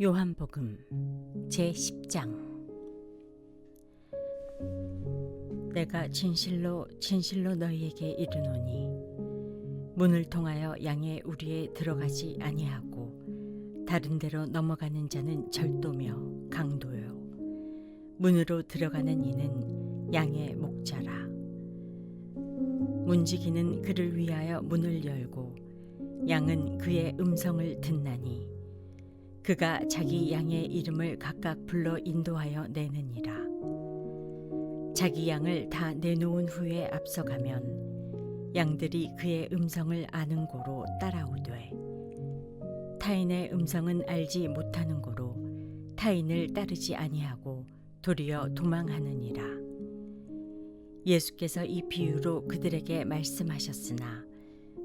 요한복음 제 10장. 내가 진실로 진실로 너희에게 이르노니 문을 통하여 양의 우리에 들어가지 아니하고 다른 데로 넘어가는 자는 절도며 강도요. 문으로 들어가는 이는 양의 목자라. 문지기는 그를 위하여 문을 열고 양은 그의 음성을 듣나니 그가 자기 양의 이름을 각각 불러 인도하여 내느니라. 자기 양을 다 내놓은 후에 앞서가면 양들이 그의 음성을 아는 고로 따라오되 타인의 음성은 알지 못하는 고로 타인을 따르지 아니하고 도리어 도망하느니라. 예수께서 이 비유로 그들에게 말씀하셨으나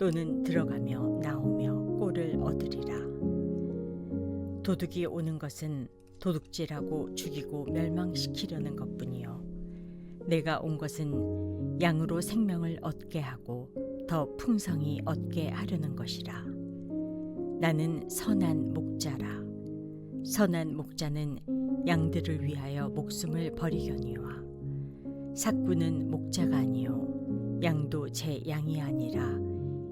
또는 들어가며 나오며 꼴을 얻으리라. 도둑이 오는 것은 도둑질하고 죽이고 멸망시키려는 것뿐이요. 내가 온 것은 양으로 생명을 얻게 하고 더 풍성히 얻게 하려는 것이라. 나는 선한 목자라. 선한 목자는 양들을 위하여 목숨을 버리려니와 사꾼은 목자가 아니요 양도 제 양이 아니라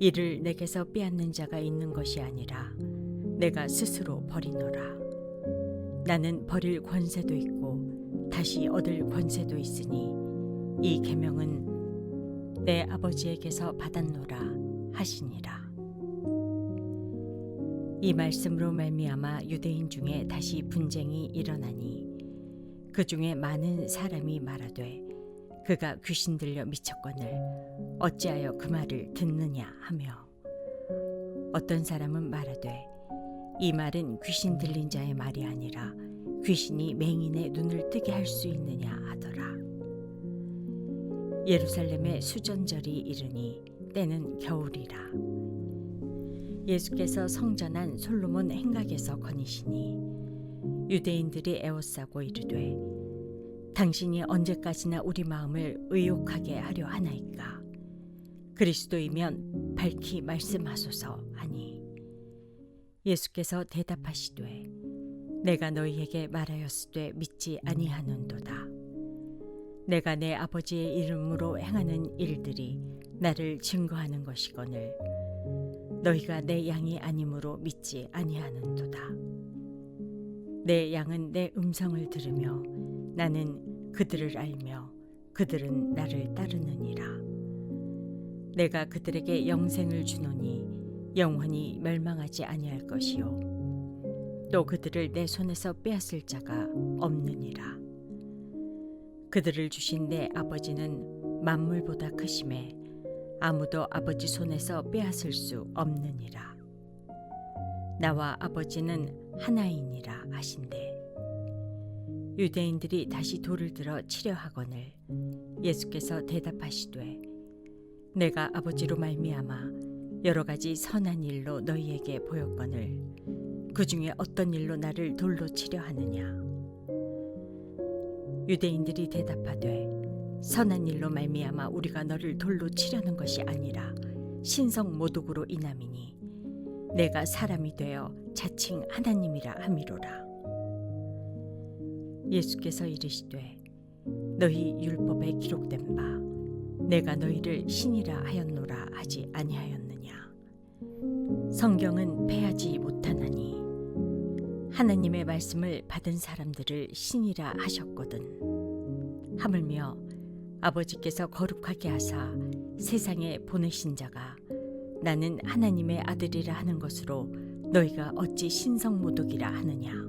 이를 내게서 빼앗는 자가 있는 것이 아니라 내가 스스로 버리노라. 나는 버릴 권세도 있고 다시 얻을 권세도 있으니 이 계명은 내 아버지에게서 받았노라 하시니라. 이 말씀으로 말미암아 유대인 중에 다시 분쟁이 일어나니 그 중에 많은 사람이 말하되 그가 귀신 들려 미쳤거늘 어찌하여 그 말을 듣느냐 하며 어떤 사람은 말하되 이 말은 귀신 들린 자의 말이 아니라 귀신이 맹인의 눈을 뜨게 할 수 있느냐 하더라. 예루살렘의 수전절이 이르니 때는 겨울이라. 예수께서 성전한 솔로몬 행각에서 거니시니 유대인들이 애워싸고 이르되 당신이 언제까지나 우리 마음을 의욕하게 하려 하나이까? 그리스도이면 밝히 말씀하소서 하니. 예수께서 대답하시되 내가 너희에게 말하였으되 믿지 아니하는도다. 내가 내 아버지의 이름으로 행하는 일들이 나를 증거하는 것이거늘 너희가 내 양이 아니므로 믿지 아니하는도다. 내 양은 내 음성을 들으며 나는 그들을 알며 그들은 나를 따르느니라. 내가 그들에게 영생을 주노니 영원히 멸망하지 아니할 것이요. 또 그들을 내 손에서 빼앗을 자가 없느니라. 그들을 주신 내 아버지는 만물보다 크심에 아무도 아버지 손에서 빼앗을 수 없느니라. 나와 아버지는 하나이니라 하신대. 유대인들이 다시 돌을 들어 치려 하거늘 예수께서 대답하시되 내가 아버지로 말미암아 여러 가지 선한 일로 너희에게 보였거늘 그 중에 어떤 일로 나를 돌로 치려 하느냐? 유대인들이 대답하되 선한 일로 말미암아 우리가 너를 돌로 치려는 것이 아니라 신성 모독으로 인함이니 내가 사람이 되어 자칭 하나님이라 함이로라 예수께서 이르시되 너희 율법에 기록된 바 내가 너희를 신이라 하였노라 하지 아니하였느냐? 성경은 패하지 못하나니 하나님의 말씀을 받은 사람들을 신이라 하셨거든. 하물며 아버지께서 거룩하게 하사 세상에 보내신 자가 나는 하나님의 아들이라 하는 것으로 너희가 어찌 신성모독이라 하느냐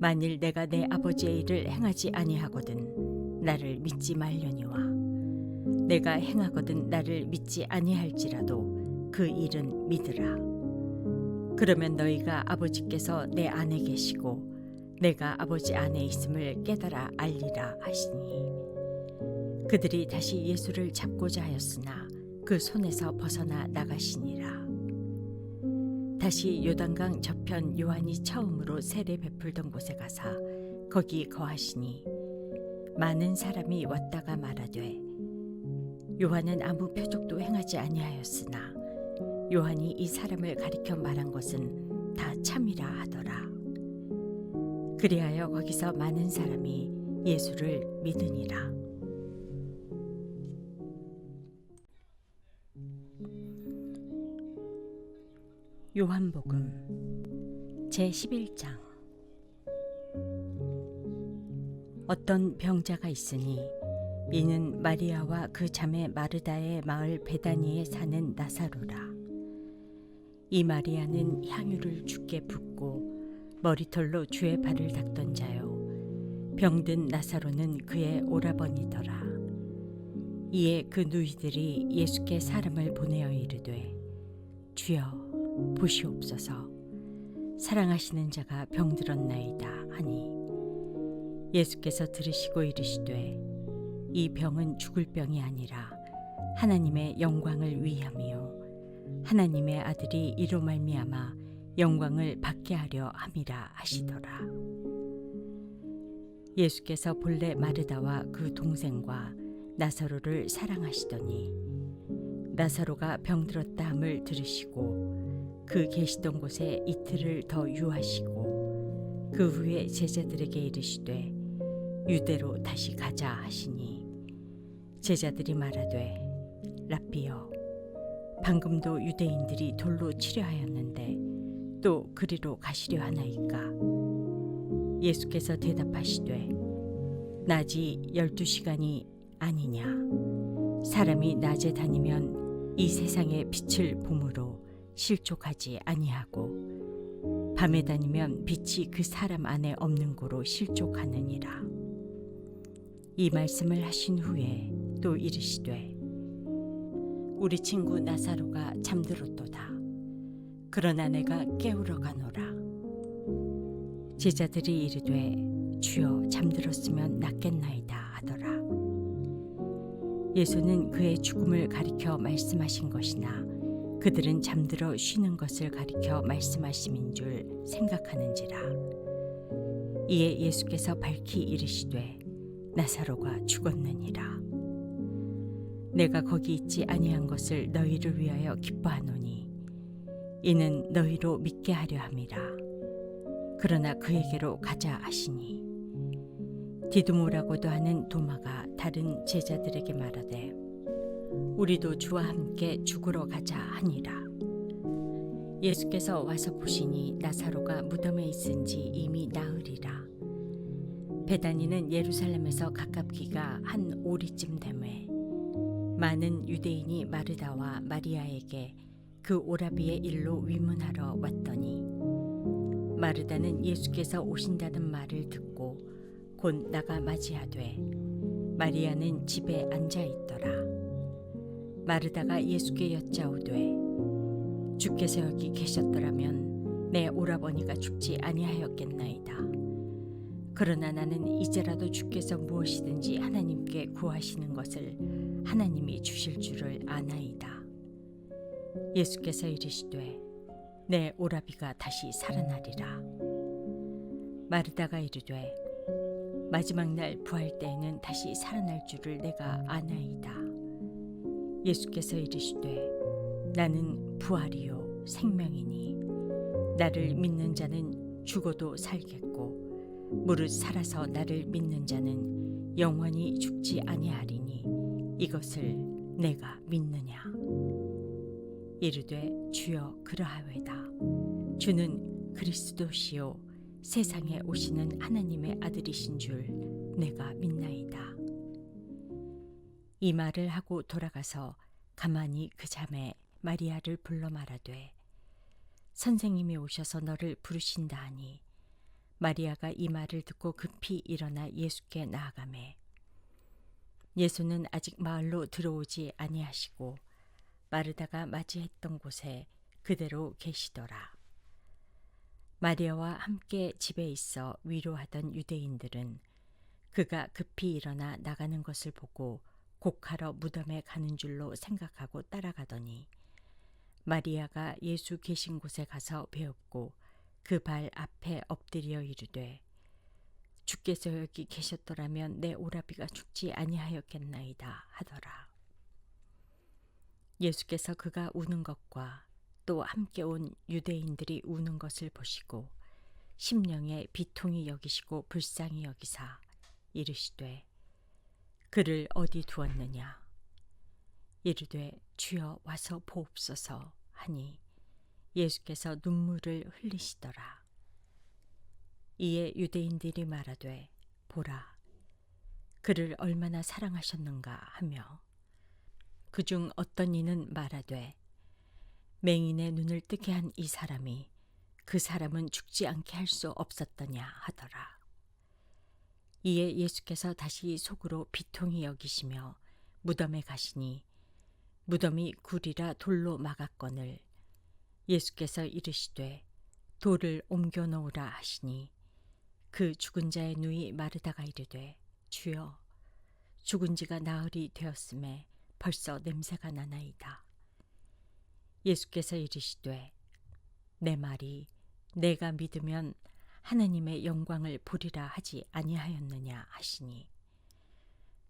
만일 내가 내 아버지의 일을 행하지 아니하거든 나를 믿지 말려니와. 내가 행하거든 나를 믿지 아니할지라도 그 일은 믿으라. 그러면 너희가 아버지께서 내 안에 계시고 내가 아버지 안에 있음을 깨달아 알리라 하시니. 그들이 다시 예수를 잡고자 하였으나 그 손에서 벗어나 나가시니라 다시 요단강 저편 요한이 처음으로 세례 베풀던 곳에 가사 거기 거하시니 많은 사람이 왔다가 말하되 요한은 아무 표적도 행하지 아니하였으나 요한이 이 사람을 가리켜 말한 것은 다 참이라 하더라. 그리하여 거기서 많은 사람이 예수를 믿으니라 요한복음 제 11장. 어떤 병자가 있으니 이는 마리아와 그 자매 마르다의 마을 베다니에 사는 나사로라. 이 마리아는 향유를 주께 붓고 머리털로 주의 발을 닦던 자요. 병든 나사로는 그의 오라버니더라. 이에 그 누이들이 예수께 사람을 보내어 이르되 주여 보시옵소서. 사랑하시는 자가 병들었나이다 하니 예수께서 들으시고 이르시되 이 병은 죽을 병이 아니라 하나님의 영광을 위함이요. 하나님의 아들이 이로 말미암아 영광을 받게 하려 함이라 하시더라. 예수께서 본래 마르다와 그 동생과 나사로를 사랑하시더니 나사로가 병들었다 함을 들으시고 그 계시던 곳에 이틀을 더 유하시고 그 후에 제자들에게 이르시되 유대로 다시 가자 하시니 제자들이 말하되 라비여 방금도 유대인들이 돌로 치려 하였는데 또 그리로 가시려 하나이까? 예수께서 대답하시되 낮이 열두 시간이 아니냐? 사람이 낮에 다니면 이 세상의 빛을 봄으로 실족하지 아니하고 밤에 다니면 빛이 그 사람 안에 없는 고로 실족하느니라. 이 말씀을 하신 후에 또 이르시되 우리 친구 나사로가 잠들었도다. 그러나 내가 깨우러 가노라. 제자들이 이르되 주여 잠들었으면 낫겠나이다 하더라. 예수는 그의 죽음을 가리켜 말씀하신 것이나 그들은 잠들어 쉬는 것을 가리켜 말씀하심인 줄 생각하는지라. 이에 예수께서 밝히 이르시되 나사로가 죽었느니라. 내가 거기 있지 아니한 것을 너희를 위하여 기뻐하노니 이는 너희로 믿게 하려 함이라. 그러나 그에게로 가자 하시니 디두모라고도 하는 도마가 다른 제자들에게 말하되 우리도 주와 함께 죽으러 가자 하니라. 예수께서 와서 보시니 나사로가 무덤에 있은지 이미 나으리라. 베다니는 예루살렘에서 가깝기가 한 오리쯤 되매 많은 유대인이 마르다와 마리아에게 그 오라비의 일로 위문하러 왔더니 마르다는 예수께서 오신다는 말을 듣고 곧 나가 맞이하되 마리아는 집에 앉아 있더라 마르다가 예수께 여짜오되 주께서 여기 계셨더라면 내 오라버니가 죽지 아니하였겠나이다 그러나 나는 이제라도 주께서 무엇이든지 하나님께 구하시는 것을 하나님이 주실 줄을 아나이다. 예수께서 이르시되 내 오라비가 다시 살아나리라. 마르다가 이르되 마지막 날 부활 때에는 다시 살아날 줄을 내가 아나이다. 예수께서 이르시되 나는 부활이요 생명이니 나를 믿는 자는 죽어도 살겠고 무릇 살아서 나를 믿는 자는 영원히 죽지 아니하리니 이것을 내가 믿느냐? 이르되 주여 그러하외다. 주는 그리스도시요 세상에 오시는 하나님의 아들이신 줄 내가 믿나이다 이 말을 하고 돌아가서 가만히 그 자매 마리아를 불러 말하되 선생님이 오셔서 너를 부르신다 하니 마리아가 이 말을 듣고 급히 일어나 예수께 나아가매 예수는 아직 마을로 들어오지 아니하시고 마르다가 맞이했던 곳에 그대로 계시더라. 마리아와 함께 집에 있어 위로하던 유대인들은 그가 급히 일어나 나가는 것을 보고 곡하러 무덤에 가는 줄로 생각하고 따라가더니 마리아가 예수 계신 곳에 가서 배웠고 그 발 앞에 엎드려 이르되 주께서 여기 계셨더라면 내 오라비가 죽지 아니하였겠나이다 하더라. 예수께서 그가 우는 것과 또 함께 온 유대인들이 우는 것을 보시고 심령에 비통이 여기시고 불쌍히 여기사 이르시되 그를 어디 두었느냐 이르되 주여 와서 보옵소서 하니 예수께서 눈물을 흘리시더라 이에 유대인들이 말하되 보라 그를 얼마나 사랑하셨는가 하며 그 중 어떤 이는 말하되 맹인의 눈을 뜨게 한 이 사람이 그 사람은 죽지 않게 할 수 없었더냐 하더라. 이에 예수께서 다시 속으로 비통히 여기시며 무덤에 가시니 무덤이 굴이라 돌로 막았거늘 예수께서 이르시되 돌을 옮겨 놓으라 하시니 그 죽은 자의 누이 마르다가 이르되 주여 죽은 지가 나흘이 되었음에 벌써 냄새가 나나이다. 예수께서 이르시되 내 말이 내가 믿으면 하나님의 영광을 보리라 하지 아니하였느냐 하시니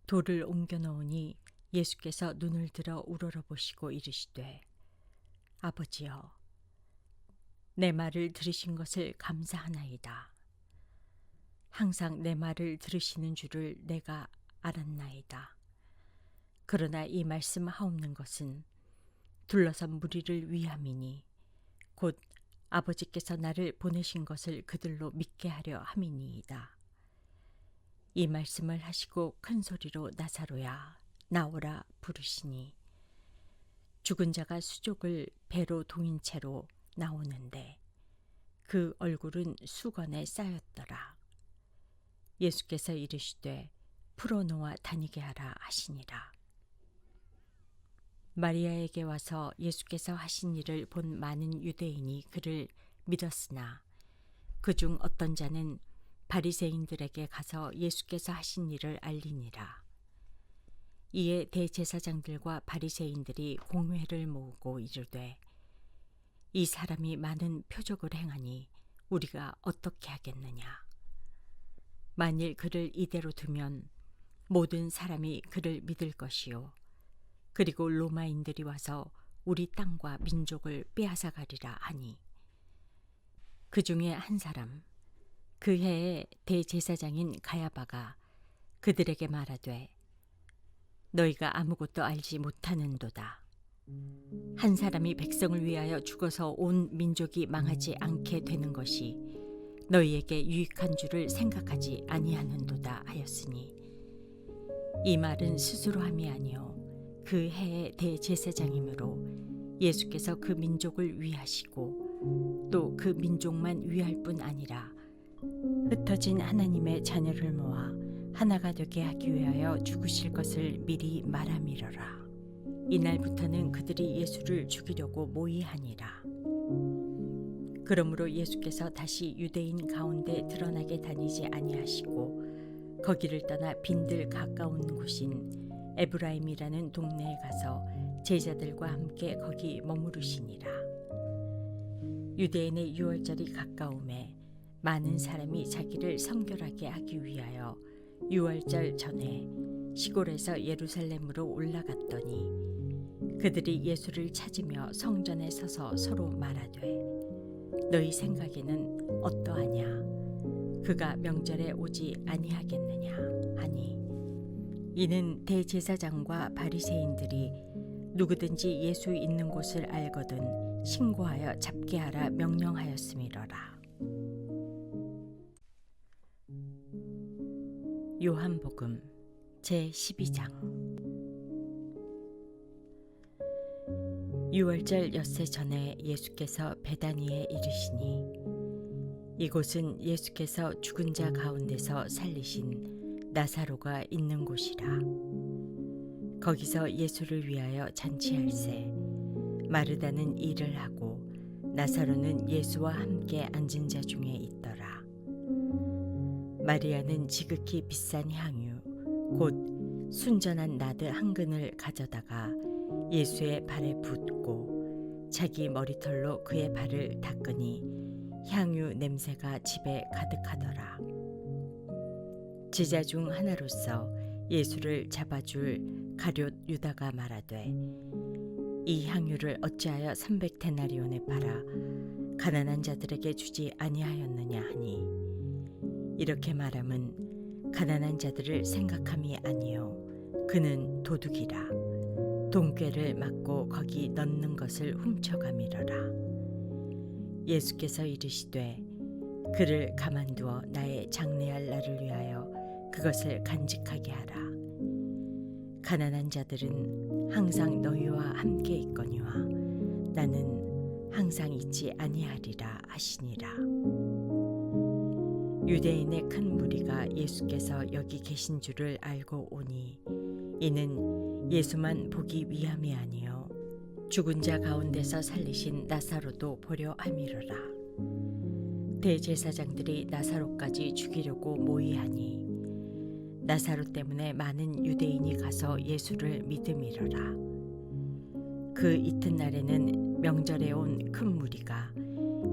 돌을 옮겨 놓으니 예수께서 눈을 들어 우러러 보시고 이르시되 아버지여 내 말을 들으신 것을 감사하나이다. 항상 내 말을 들으시는 줄을 내가 알았나이다. 그러나 이 말씀 하옵는 것은 둘러선 무리를 위함이니 곧 아버지께서 나를 보내신 것을 그들로 믿게 하려 함이니이다. 이 말씀을 하시고 큰 소리로 나사로야 나오라 부르시니 죽은 자가 수족을 배로 동인 채로 나오는데 그 얼굴은 수건에 쌓였더라. 예수께서 이르시되 풀어놓아 다니게 하라 하시니라. 마리아에게 와서 예수께서 하신 일을 본 많은 유대인이 그를 믿었으나 그 중 어떤 자는 바리새인들에게 가서 예수께서 하신 일을 알리니라. 이에 대제사장들과 바리새인들이 공회를 모으고 이르되 이 사람이 많은 표적을 행하니 우리가 어떻게 하겠느냐 만일 그를 이대로 두면 모든 사람이 그를 믿을 것이요 그리고 로마인들이 와서 우리 땅과 민족을 빼앗아 가리라 하니. 그 중에 한 사람 그 해에 대제사장인 가야바가 그들에게 말하되 너희가 아무것도 알지 못하는도다. 한 사람이 백성을 위하여 죽어서 온 민족이 망하지 않게 되는 것이 너희에게 유익한 줄을 생각하지 아니하는도다 하였으니. 이 말은 스스로 함이 아니요 그 해의 대제사장이므로 예수께서 그 민족을 위하시고 또 그 민족만 위할 뿐 아니라 흩어진 하나님의 자녀를 모아 하나가 되게 하기 위하여 죽으실 것을 미리 말함이러라. 이날부터는 그들이 예수를 죽이려고 모의하니라. 그러므로 예수께서 다시 유대인 가운데 드러나게 다니지 아니하시고 거기를 떠나 빈들 가까운 곳인 에브라임이라는 동네에 가서 제자들과 함께 거기 머무르시니라. 유대인의 유월절이 가까움에 많은 사람이 자기를 성결하게 하기 위하여 유월절 전에 시골에서 예루살렘으로 올라갔더니 그들이 예수를 찾으며 성전에 서서 서로 말하되 너희 생각에는 어떠하냐 그가 명절에 오지 아니하겠느냐 하니 이는 대제사장과 바리새인들이 누구든지 예수 있는 곳을 알거든 신고하여 잡게 하라 명령하였음이러라. 요한복음 제 12장. 6월절 엿새 전에 예수께서 베다니에 이르시니 이곳은 예수께서 죽은 자 가운데서 살리신 나사로가 있는 곳이라 거기서 예수를 위하여 잔치할세 마르다는 일을 하고 나사로는 예수와 함께 앉은 자 중에 있더라 마리아는 지극히 비싼 향유 곧 순전한 나드 한 근을 가져다가 예수의 발에 붓고 자기 머리털로 그의 발을 닦으니 향유 냄새가 집에 가득하더라. 제자 중 하나로서 예수를 잡아줄 가룟 유다가 말하되 이 향유를 어찌하여 300 데나리온에 팔아 가난한 자들에게 주지 아니하였느냐 하니? 이렇게 말함은 가난한 자들을 생각함이 아니요 그는 도둑이라. 동꾀를 맞고 거기 넣는 것을 훔쳐가미러라. 예수께서 이르시되 그를 가만두어 나의 장래할 날을 위하여 그것을 간직하게 하라. 가난한 자들은 항상 너희와 함께 있거니와 나는 항상 있지 아니하리라 하시니라. 유대인의 큰 무리가 예수께서 여기 계신 줄을 알고 오니 이는 예수만 보기 위함이 아니요 죽은 자 가운데서 살리신 나사로도 보려 함이로라. 대제사장들이 나사로까지 죽이려고 모의하니 나사로 때문에 많은 유대인이 가서 예수를 믿음이로라. 그 이튿날에는 명절에 온 큰 무리가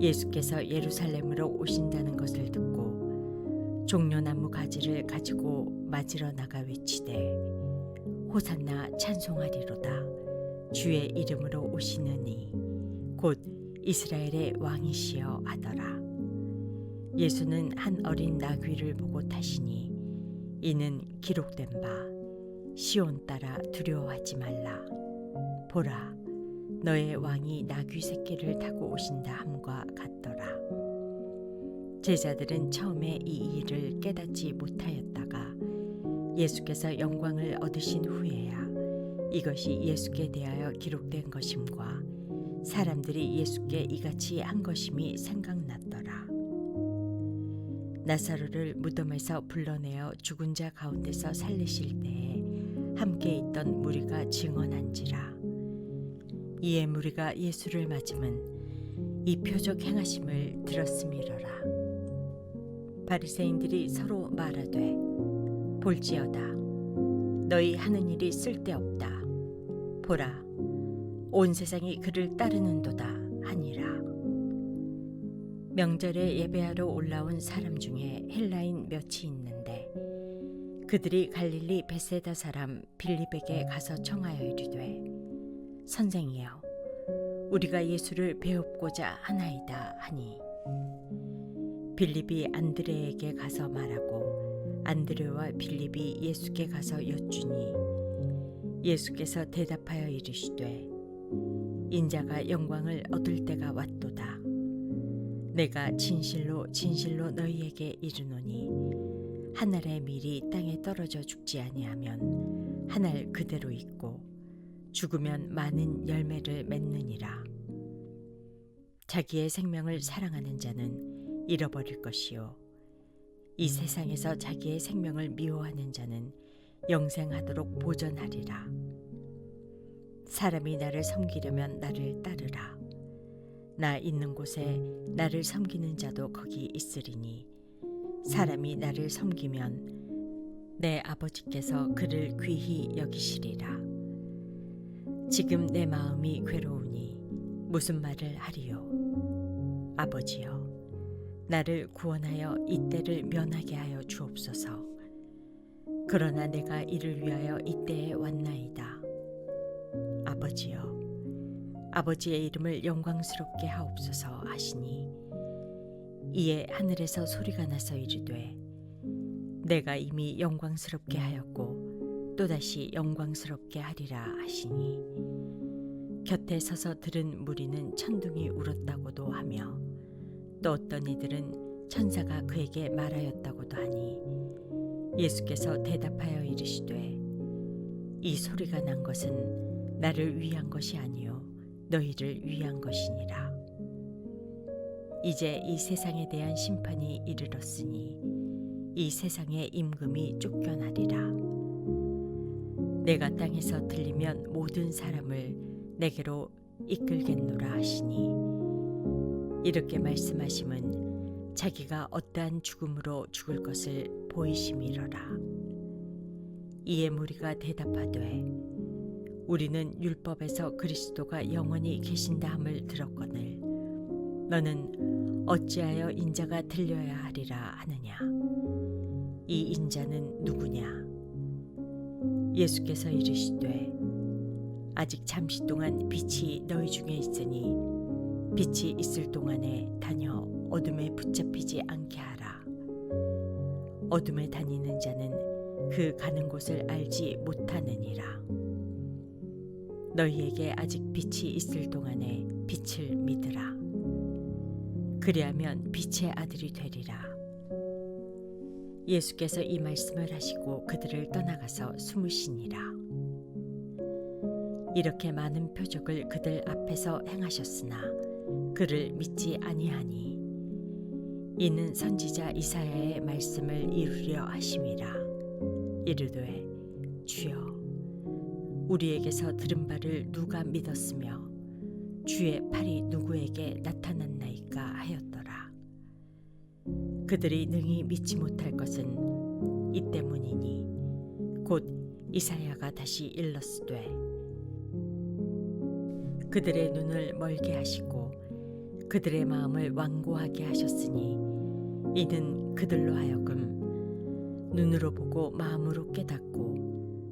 예수께서 예루살렘으로 오신다는 것을 듣고 종려나무 가지를 가지고 맞으러 나가 외치되 호산나 찬송하리로다. 주의 이름으로 오시느니 곧 이스라엘의 왕이시여 하더라. 예수는 한 어린 나귀를 보고 타시니 이는 기록된 바 시온 따라 두려워하지 말라 보라 너의 왕이 나귀 새끼를 타고 오신다 함과 같더라 제자들은 처음에 이 일을 깨닫지 못하였다가 예수께서 영광을 얻으신 후에야 이것이 예수께 대하여 기록된 것임과 사람들이 예수께 이같이 한 것임이 생각났더라. 나사로를 무덤에서 불러내어 죽은 자 가운데서 살리실 때에 함께 있던 무리가 증언한지라. 이에 무리가 예수를 맞으면 이 표적 행하심을 들었음이로라. 바리새인들이 서로 말하되 볼지어다 너희 하는 일이 쓸데없다 보라 온 세상이 그를 따르는도다 하니라 명절에 예배하러 올라온 사람 중에 헬라인 몇이 있는데 그들이 갈릴리 베세다 사람 빌립에게 가서 청하여 이르되 선생이여 우리가 예수를 배웁고자 하나이다 하니. 빌립이 안드레에게 가서 말하고 안드레와 빌립이 예수께 가서 여쭈니 예수께서 대답하여 이르시되 인자가 영광을 얻을 때가 왔도다 내가 진실로 진실로 너희에게 이르노니 하늘의 밀이 땅에 떨어져 죽지 아니하면 하늘 그대로 있고 죽으면 많은 열매를 맺느니라. 자기의 생명을 사랑하는 자는 잃어버릴 것이요. 이 세상에서 자기의 생명을 미워하는 자는 영생하도록 보전하리라. 사람이 나를 섬기려면 나를 따르라 나 있는 곳에 나를 섬기는 자도 거기 있으리니 사람이 나를 섬기면 내 아버지께서 그를 귀히 여기시리라 지금 내 마음이 괴로우니 무슨 말을 하리요 아버지여 나를 구원하여 이때를 면하게 하여 주옵소서. 그러나 내가 이를 위하여 이때에 왔나이다. 아버지여, 아버지의 이름을 영광스럽게 하옵소서 하시니 이에 하늘에서 소리가 나서 이르되 내가 이미 영광스럽게 하였고 또다시 영광스럽게 하리라 하시니 곁에 서서 들은 무리는 천둥이 울었다고도 하며 또 어떤 이들은 천사가 그에게 말하였다고도 하니 예수께서 대답하여 이르시되 이 소리가 난 것은 나를 위한 것이 아니요 너희를 위한 것이니라 이제 이 세상에 대한 심판이 이르렀으니 이 세상의 임금이 쫓겨나리라 내가 땅에서 들리면 모든 사람을 내게로 이끌겠노라 하시니 이렇게 말씀하심은 자기가 어떠한 죽음으로 죽을 것을 보이심이러라. 이에 무리가 대답하되 우리는 율법에서 그리스도가 영원히 계신다함을 들었거늘 너는 어찌하여 인자가 들려야 하리라 하느냐 이 인자는 누구냐 예수께서 이르시되 아직 잠시 동안 빛이 너희 중에 있으니 빛이 있을 동안에 다녀 어둠에 붙잡히지 않게 하라. 어둠에 다니는 자는 그 가는 곳을 알지 못하느니라. 너희에게 아직 빛이 있을 동안에 빛을 믿으라. 그리하면 빛의 아들이 되리라. 예수께서 이 말씀을 하시고 그들을 떠나가서 숨으시니라. 이렇게 많은 표적을 그들 앞에서 행하셨으나 그를 믿지 아니하니 이는 선지자 이사야의 말씀을 이루려 하심이라 이르되 주여 우리에게서 들은 바를 누가 믿었으며 주의 팔이 누구에게 나타났나이까 하였더라. 그들이 능히 믿지 못할 것은 이 때문이니 곧 이사야가 다시 일렀으되 그들의 눈을 멀게 하시고 그들의 마음을 완고하게 하셨으니 이는 그들로 하여금 눈으로 보고 마음으로 깨닫고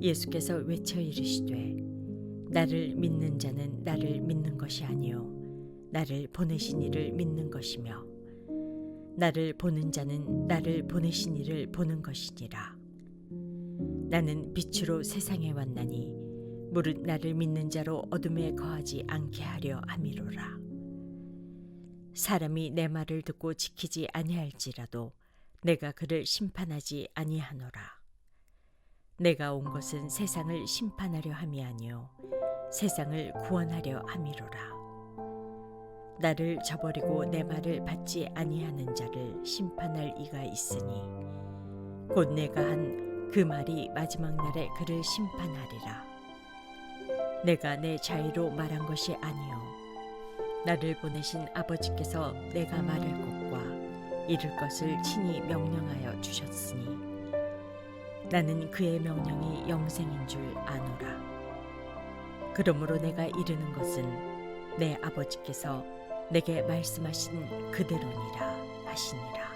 예수께서 외쳐 이르시되 나를 믿는 자는 나를 믿는 것이 아니요 나를 보내신 이를 믿는 것이며 나를 보는 자는 나를 보내신 이를 보는 것이니라 나는 빛으로 세상에 왔나니 무릇 나를 믿는 자로 어둠에 거하지 않게 하려 함이로라. 사람이 내 말을 듣고 지키지 아니할지라도 내가 그를 심판하지 아니하노라. 내가 온 것은 세상을 심판하려 함이 아니요 세상을 구원하려 함이로라. 나를 저버리고 내 말을 받지 아니하는 자를 심판할 이가 있으니 곧 내가 한 그 말이 마지막 날에 그를 심판하리라. 내가 내 자의로 말한 것이 아니요 나를 보내신 아버지께서 내가 말할 것과 이룰 것을 친히 명령하여 주셨으니 나는 그의 명령이 영생인 줄 아노라. 그러므로 내가 이르는 것은 내 아버지께서 내게 말씀하신 그대로니라 하시니라.